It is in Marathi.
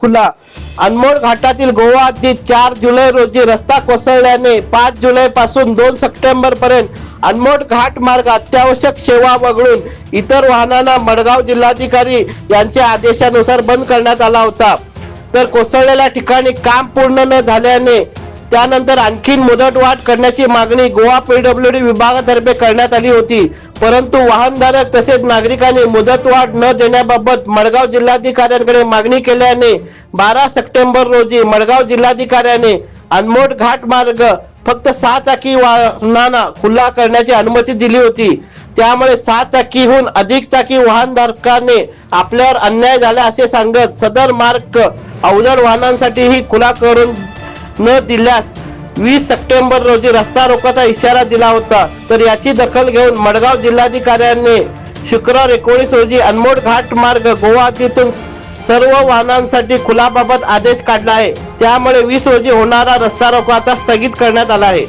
खुला. अनमोल घाटातील गोवा हद्दीत चार जुलै रोजी रस्ता कोसळल्याने पाच जुलै पासून दोन सप्टेंबर पर्यंत अनमोल घाट मार्ग अत्यावश्यक सेवा वगळून इतर वाहनांना मडगाव जिल्हाधिकारी यांच्या आदेशानुसार बंद करण्यात आला होता. तर कोसळलेल्या ठिकाणी काम पूर्ण न झाल्याने त्यानंतर आणखीन मुदतवाढ करण्याची मागणी गोवा पीडब्ल्यूडी विभागातर्फे करण्यात आली होती. परंतु वाहनधारक तसेच नागरिकांनी मुदतवाढ न देण्याबाबत मडगाव जिल्हाधिकाऱ्यांकडे मागणी केल्याने बारा सप्टेंबर रोजी मडगाव जिल्हाधिकाऱ्याने अनमोड घाट मार्ग फक्त सहा चाकी वाहनांना खुला करण्याची अनुमती दिली होती. त्यामुळे सहा चाकीहून अधिक चाकी वाहनधारकाने आपल्यावर अन्याय झाला असे सांगत सदर मार्ग अवजड वाहनांसाठीही खुला करून न दिल्यास वीस सप्टेंबर रोजी रस्ता रोकाचा इशारा दिला होता. तर याची दखल घेऊन मडगाव जिल्हाधिकाऱ्यांनी शुक्रवार एकोणीस रोजी अनमोड घाट मार्ग गुवाहाटीतून सर्व वाहनांसाठी खुलाबाबत आदेश काढला आहे. त्यामुळे वीस रोजी होणारा रस्ता रोकाचा आता स्थगित करण्यात आला आहे.